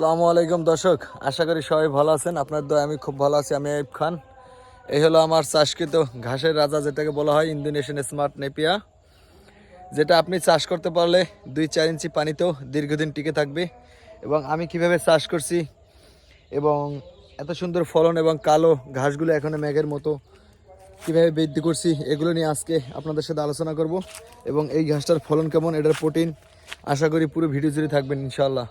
আসসালামু আলাইকুম দর্শক, আশা করি সবাই ভালো আছেন। আপনার দয় আমি খুব ভালো আছি, আমি আইব খান। এই হলো আমার চাষকৃত ঘাসের রাজা, যেটাকে বলা হয় ইন্দোনেশিয়ান স্মার্ট নেপিয়া, যেটা আপনি চাষ করতে পারলে দুই চার ইঞ্চি পানিতেও দীর্ঘদিন টিকে থাকবে। এবং আমি কীভাবে চাষ করছি এবং এত সুন্দর ফলন এবং কালো ঘাসগুলো এখনও মেঘের মতো কীভাবে বৃদ্ধি করছি, এগুলো নিয়ে আজকে আপনাদের সাথে আলোচনা করব। এবং এই ঘাসটার ফলন কেমন, এটার প্রোটিন, আশা করি পুরো ভিডিও জুড়ে থাকবেন ইনশাল্লাহ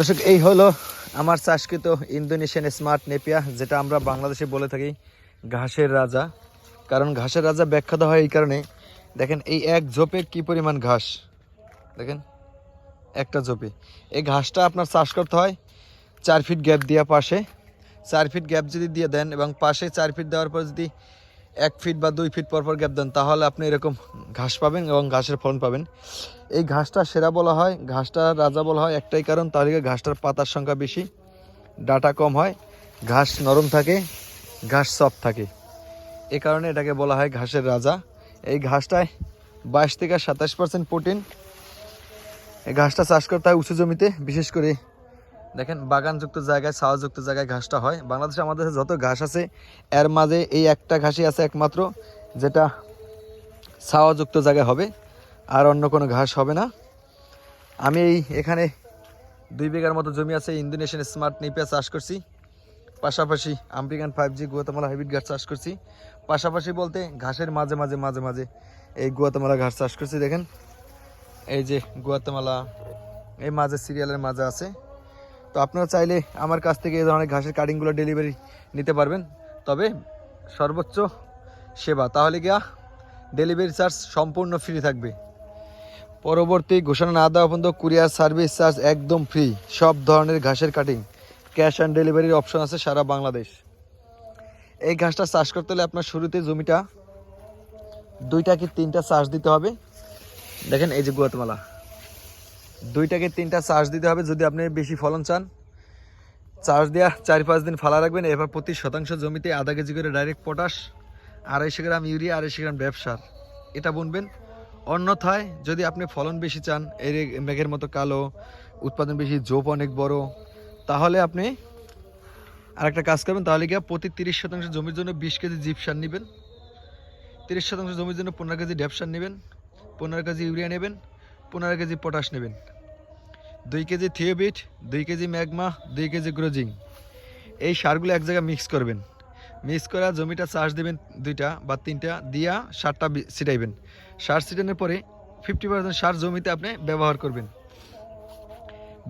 দর্শক, এই হলো আমার চাষকৃত ইন্দোনেশিয়ান স্মার্ট নেপিয়া, যেটা আমরা বাংলাদেশে বলে থাকি ঘাসের রাজা। কারণ ঘাসের রাজা ব্যাখ্যাত হয় এই কারণে। দেখেন, এই এক ঝোপে কি পরিমাণ ঘাস? দেখেন, একটা ঝোপে। এই ঘাসটা আপনার চাষ করতে হয় চার ফিট গ্যাপ দেওয়া পাশে। চার ফিট গ্যাপ যদি দিয়ে দেন এবং পাশে চার ফিট দেওয়ার পর যদি এক ফিট বা দুই ফিট পর পর গ্যাপ দেন, তাহলে আপনি এরকম ঘাস পাবেন এবং ঘাসের ফলন পাবেন। এই ঘাসটা সেরা বলা হয়, ঘাসটা রাজা বলা হয়, একটাই কারণ আগে ঘাসটার পাতার সংখ্যা বেশি, ডাটা কম হয়, ঘাস নরম থাকে, ঘাস সফট থাকে। এ কারণে এটাকে বলা হয় ঘাসের রাজা। এই ঘাসটায় বাইশ থেকে সাতাশ পার্সেন্ট প্রোটিন এই ঘাসটা চাষ করতে হয় উঁচু জমিতে, বিশেষ করে দেখেন, বাগানযুক্ত জায়গায়, ছাওয়াযুক্ত জায়গায় ঘাসটা হয়। বাংলাদেশে আমাদের যত ঘাস আছে, এর মাঝে এই একটা ঘাসই আছে একমাত্র, যেটা ছাওয়াযুক্ত জায়গায় হবে, আর অন্য কোনো ঘাস হবে না। আমি এই এখানে দুই বিঘার মতো জমি আছে, ইন্দোনেশিয়ান স্মার্ট নিপিয়া চাষ করছি। পাশাপাশি American five G Guatemala hybrid ঘাস চাষ করছি। পাশাপাশি বলতে ঘাসের মাঝে মাঝে মাঝে মাঝে এই গুয়াতামালা ঘাস চাষ করছি, দেখেন। এই যে গুয়াতামালা, এই মাঝে সিরিয়ালের মাঝে আছে। তো আপনারা চাইলে আমার কাছ থেকে এই ধরনের ঘাসের কাটিংগুলো ডেলিভারি নিতে পারবেন। তবে সর্বোচ্চ সেবা, তাহলে গিয়া ডেলিভারি চার্জ সম্পূর্ণ ফ্রি থাকবে। পরবর্তী ঘোষণা না দেওয়া পর্যন্ত কুরিয়ার সার্ভিস চার্জ একদম ফ্রি সব ধরনের ঘাসের কাটিং ক্যাশ অ্যান্ড ডেলিভারির অপশন আছে সারা বাংলাদেশ। এই ঘাসটা চাষ করতে হলে আপনার শুরুতে জমিটা দুইটা কি তিনটা চাষ দিতে হবে। দেখেন এই যে গুয়াতমালা। দুইটাকে তিনটা চার্জ দিতে হবে যদি আপনি বেশি ফলন চান। চার্জ দেওয়া চার পাঁচ দিন ফালা রাখবেন এবার প্রতি শতাংশ জমিতে আধা কেজি করে ডাইরেক্ট পটাশ আড়াইশো গ্রাম ইউরিয়া, আড়াইশো গ্রাম ব্যবসার এটা বুনবেন। অন্যথায় যদি আপনি ফলন বেশি চান এর মেঘের মতো কালো, উৎপাদন বেশি, জোপ অনেক বড়, তাহলে আপনি আরেকটা কাজ করবেন, তাহলে গিয়ে প্রতি তিরিশ শতাংশ জমির জন্য বিশ কেজি জিপ সার নেবেন। তিরিশ শতাংশ জমির জন্য পনেরো কেজি ড্যাপ সার নেবেন, পনেরো কেজি ইউরিয়া নেবেন পনেরো কেজি পটাশ নেবেন। দুই কেজি থিওবিট, দুই কেজি ম্যাগমা, দুই কেজি গ্রোজিং। এই সারগুলো এক জায়গায় মিক্স করবেন। মিক্স করা জমিটা চাষ দেবেন দুইটা বা তিনটা, দিয়া সারটা ছিটাইবেন। সার ছিটানোর পরে ফিফটি পার্সেন্ট সার জমিতে আপনি ব্যবহার করবেন।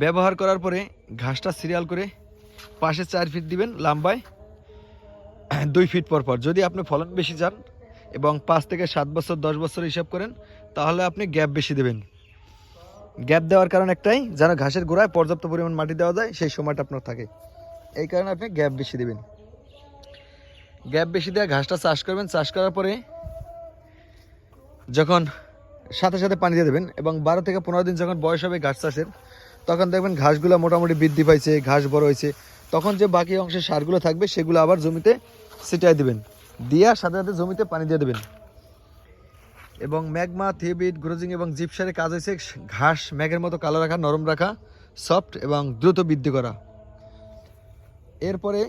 ব্যবহার করার পরে ঘাসটা সিরিয়াল করে পাশে চার ফিট দিবেন লাম্বায়, দুই ফিট পর পর। যদি আপনি ফলন বেশি চান এবং পাঁচ থেকে সাত বছর, দশ বছর হিসাব করেন, তাহলে আপনি গ্যাপ বেশি দেবেন। গ্যাপ দেওয়ার কারণ একটাই, যেন ঘাসের গোড়ায় পর্যাপ্ত পরিমাণ মাটি দেওয়া যায়, সেই সময়টা আপনার থাকে। এই কারণে আপনি গ্যাপ বেশি দেবেন। গ্যাপ বেশি দেওয়া ঘাসটা চাষ করবেন, চাষ করার পরে যখন সাথে সাথে পানি দিয়ে দেবেন এবং বারো থেকে পনেরো দিন যখন বয়স হবে ঘাস চাষের, তখন দেখবেন ঘাসগুলো মোটামুটি বৃদ্ধি পাইছে, ঘাস বড় হয়েছে। তখন যে বাকি অংশে সারগুলো থাকবে, সেগুলো আবার জমিতে ছিটাই দিবেন। দিয়া সাথে সাথে জমিতে পানি দিয়ে দেবেন। এবং ম্যাগমা, থিবিট, গ্রোজিং এবং জিপসারের কাজ হয়েছে ঘাস, ম্যাগের মতো কালো রাখা, নরম রাখা, সফট এবং দ্রুত বৃদ্ধি করা। এরপরে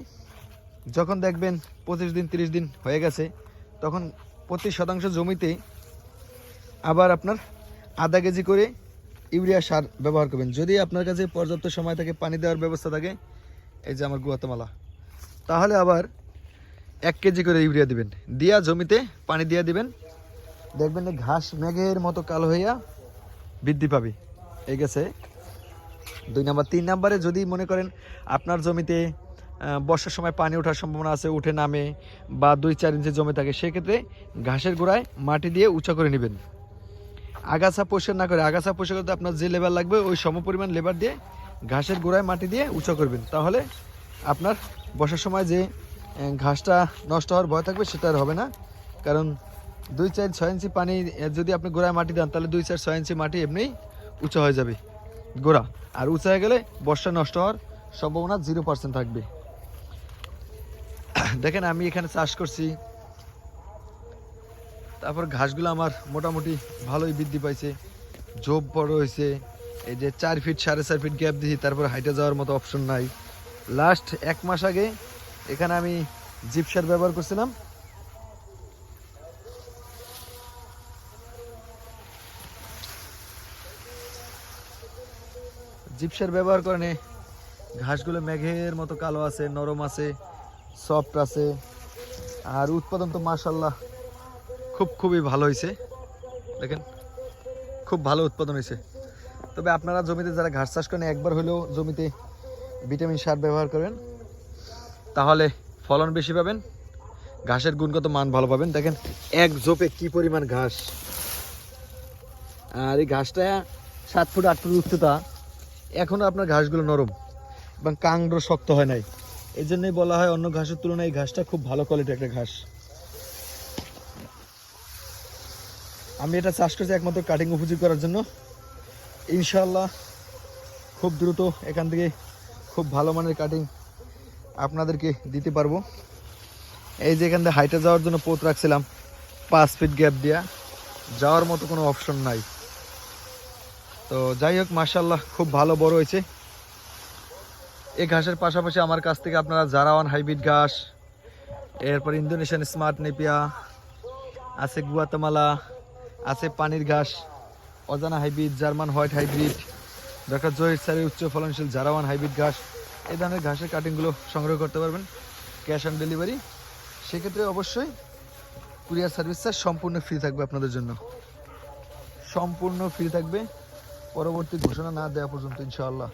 যখন দেখবেন পঁচিশ দিন, তিরিশ দিন হয়ে গেছে, তখন প্রতি শতাংশ জমিতে আবার আপনার আধা কেজি করে ইউরিয়া সার ব্যবহার করবেন। যদি আপনার কাছে পর্যাপ্ত সময় থাকে, পানি দেওয়ার ব্যবস্থা থাকে, এই যে আমার গুয়াতমালা তাহলে আবার এক কেজি করে ইউরিয়া দিবেন। দিয়া জমিতে পানি দিয়ে দিবেন দেখবেন ঘাস মেঘের মতো কালো হইয়া বৃদ্ধি পাবে। এই গেছে। দুই নাম্বার, তিন নাম্বারে যদি মনে করেন আপনার জমিতে বর্ষার সময় পানি ওঠার সম্ভাবনা আছে, উঠে নামে বা দুই চার ইঞ্চি জমে থাকে, সেক্ষেত্রে ঘাসের গোড়ায় মাটি দিয়ে উঁচা করে নেবেন। আগাছা পরিষ্কার না করে, আগাছা পরিষ্কার করতে আপনার যে লেবার লাগবে, ওই সম পরিমাণ লেবার দিয়ে ঘাসের গোড়ায় মাটি দিয়ে উঁচা করবেন। তাহলে আপনার বর্ষার সময় যে ঘাসটা নষ্ট হওয়ার ভয় থাকবে, সেটা আর হবে না। কারণ দুই চার ছয় ইঞ্চি পানি যদি আপনি গোড়ায় মাটি দেন, তাহলে দুই চার ছয় ইঞ্চি মাটি এমনিই উঁচা হয়ে যাবে গোড়া। আর উঁচা হয়ে গেলে বর্ষা নষ্ট হওয়ার সম্ভাবনা জিরো পার্সেন্ট থাকবে। দেখেন, আমি এখানে চাষ করছি। তারপর ঘাসগুলো আমার মোটামুটি ভালোই বৃদ্ধি পাইছে। ঝোপ বড় হয়েছে এই যে চার ফিট সাড়ে চার ফিট গ্যাপ দিয়েছি তারপর হাইটে যাওয়ার মতো অপশন নাই। লাস্ট এক মাস আগে এখানে আমি জিপসার ব্যবহার করছিলাম। জিপসার ব্যবহার করে ঘাসগুলো মেঘের মতো কালো আছে, নরম আছে সফট আছে। আর উৎপাদন তো মাশাল্লাহ খুব খুবই ভালো হয়েছে। দেখেন, খুব ভালো উৎপাদন হয়েছে। তবে আপনারা জমিতে যারা ঘাস চাষ করেন, একবার হলেও জমিতে ভিটামিন সার ব্যবহার করেন, তাহলে ফলন বেশি পাবেন, ঘাসের গুণগত মান ভালো পাবেন। দেখেন, এক জোপে কি পরিমাণ ঘাস। আর এই ঘাসটা সাত ফুট, আট ফুট উচ্চতা এখনও আপনার ঘাসগুলো নরম এবং কাংড় শক্ত হয় নাই। এই জন্যই বলা হয় অন্য ঘাসের তুলনায় এই ঘাসটা খুব ভালো কোয়ালিটি একটা ঘাস। আমি এটা চাষ করছি একমাত্র কাটিং উপযোগী করার জন্য। ইনশাল্লাহ খুব দ্রুত এখান থেকে খুব ভালো মানের কাটিং আপনাদেরকে দিতে পারব। এই যে এখান থেকে হাইটে যাওয়ার জন্য পোত রাখছিলাম, পাঁচ ফিট গ্যাপ দিয়া। যাওয়ার মতো কোনো অপশন নাই। তো যাই হোক মার্শাল্লাহ খুব ভালো বড় হয়েছে। এই ঘাসের পাশাপাশি আমার কাছ থেকে আপনারা জারাওয়ান হাইব্রিড ঘাস, এরপর ইন্দোনেশিয়ান স্মার্ট নেপিয়া, আছে গুয়াতামালা, আছে পানির ঘাস, অজানা hybrid, German white hybrid, doctor Zahir স্যারের উচ্চ ফলনশীল জারাওয়ান হাইব্রিড ঘাস, এই ধরনের ঘাসের কাটিংগুলো সংগ্রহ করতে পারবেন, ক্যাশ অন ডেলিভারি। সেক্ষেত্রে অবশ্যই কুরিয়ার সার্ভিসটা সম্পূর্ণ ফ্রি থাকবে আপনাদের জন্য। সম্পূর্ণ ফ্রি থাকবে। পরবর্তী ঘোষণা না দেওয়া পর্যন্ত ইনশাআল্লাহ।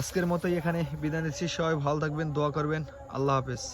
আজকের মতোই এখানে বিদায় নিচ্ছি। সবাই ভালো থাকবেন, দোয়া করবেন। আল্লাহ হাফেজ।